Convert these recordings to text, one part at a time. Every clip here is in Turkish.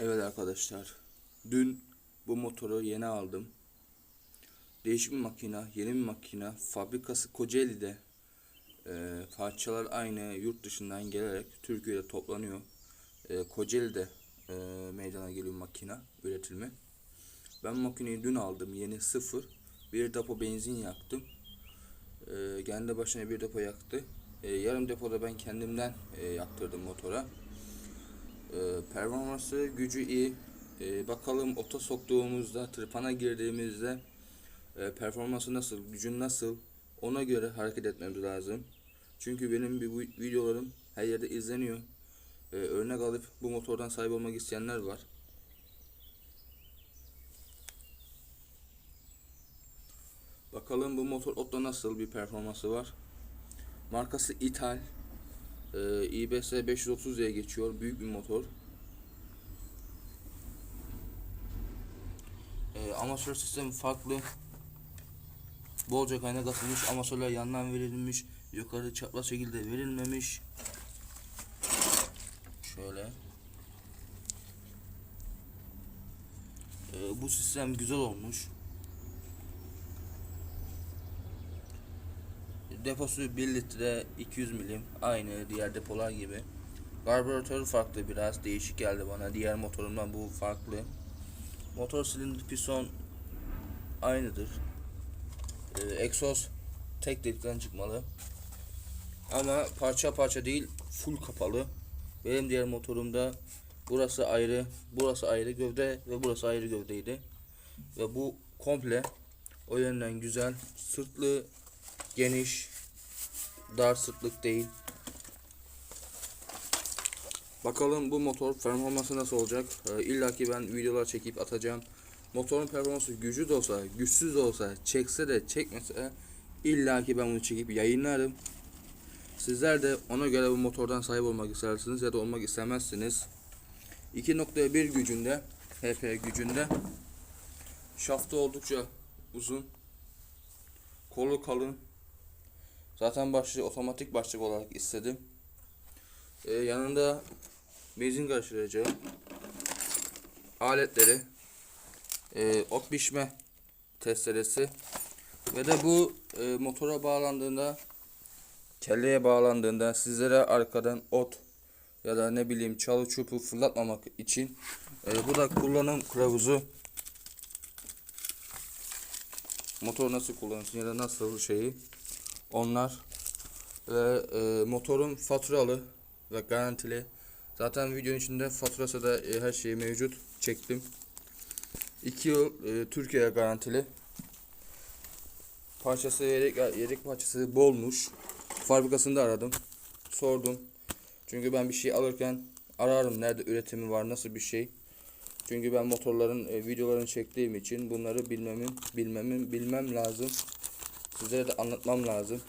arkadaşlar. Dün bu motoru yeni aldım. Değişik bir makina, yeni bir makina. Fabrikası Kocaeli'de. Ee, parçalar aynı yurt dışından gelerek Türkiye'de toplanıyor. Ee, Kocaeli'de e, meydana geliyor makina üretilme. Ben makineyi dün aldım yeni sıfır. Bir depo benzin yaktım. Ee, kendi başına bir depo yaktı. Ee, yarım depoda ben kendimden e, yaktırdım motora. Ee, performansı gücü iyi. Ee, bakalım ota soktuğumuzda, tırpana girdiğimizde e, performansı nasıl, gücün nasıl ona göre hareket etmemiz lazım. Çünkü benim bir vi- videolarım her yerde izleniyor. Ee, örnek alıp bu motordan sahip olmak isteyenler var. Bakalım bu motor otta nasıl bir performansı var. Markası ithal. Ee, IBS 530 diye geçiyor. Büyük bir motor. Ee, amatör sistemi farklı. Bolca kaynak atılmış. Amatörler yandan verilmiş. Yukarı çapraz şekilde verilmemiş. Şöyle. Ee, bu sistem güzel olmuş. Deposu 1 litre 200 milim aynı diğer depolar gibi. Karbüratörü farklı biraz değişik geldi bana. Diğer motorumdan bu farklı. Motor silindir piston aynıdır. Ee, egzoz tek delikten çıkmalı. Ama parça parça değil full kapalı. Benim diğer motorumda burası ayrı, burası ayrı gövde ve burası ayrı gövdeydi. Ve bu komple o yönden güzel, sırtlı, geniş, dar sırtlık değil. Bakalım bu motor performansı nasıl olacak? Ee, İlla ki ben videolar çekip atacağım. Motorun performansı gücü de olsa, güçsüz de olsa, çekse de çekmese illa ki ben bunu çekip yayınlarım. Sizler de ona göre bu motordan sahip olmak istersiniz ya da olmak istemezsiniz. 2.1 gücünde, HP gücünde. Şaftı oldukça uzun. Kolu kalın. Zaten başlığı otomatik başlık olarak istedim. Ee, yanında benzin karşılayacağı aletleri e, ot biçme testeresi ve de bu e, motora bağlandığında kelleye bağlandığında sizlere arkadan ot ya da ne bileyim çalı çupu fırlatmamak için e, bu da kullanım kılavuzu motor nasıl kullanılsın ya da nasıl şeyi onlar ve e, motorun faturalı ve garantili. Zaten videonun içinde faturası da e, her şeyi mevcut. Çektim. 2 yıl e, Türkiye garantili. Parçası yedek, yedek parçası bolmuş. Fabrikasında aradım. Sordum. Çünkü ben bir şey alırken ararım nerede üretimi var nasıl bir şey. Çünkü ben motorların e, videolarını çektiğim için bunları bilmemin bilmemin bilmem lazım sizlere de anlatmam lazım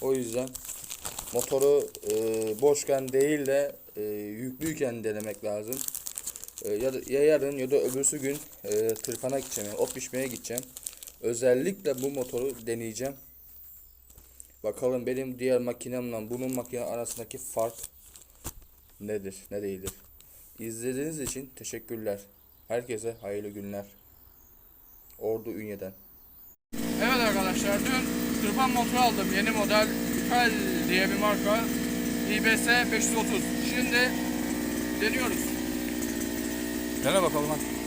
o yüzden motoru e, boşken değil de e, yüklüyken denemek lazım. E, ya, da, ya yarın ya da öbürsü gün e, tırpana gideceğim. Yani ot biçmeye gideceğim. Özellikle bu motoru deneyeceğim. Bakalım benim diğer makinemle bunun makine arasındaki fark nedir, ne değildir. İzlediğiniz için teşekkürler. Herkese hayırlı günler. Ordu Ünye'den. Evet arkadaşlar dün tırpan motoru aldım yeni model Vital diye bir marka IBS 530 şimdi deniyoruz Dene bakalım hadi.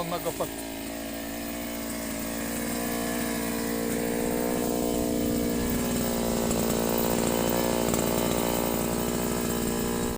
ako magpapag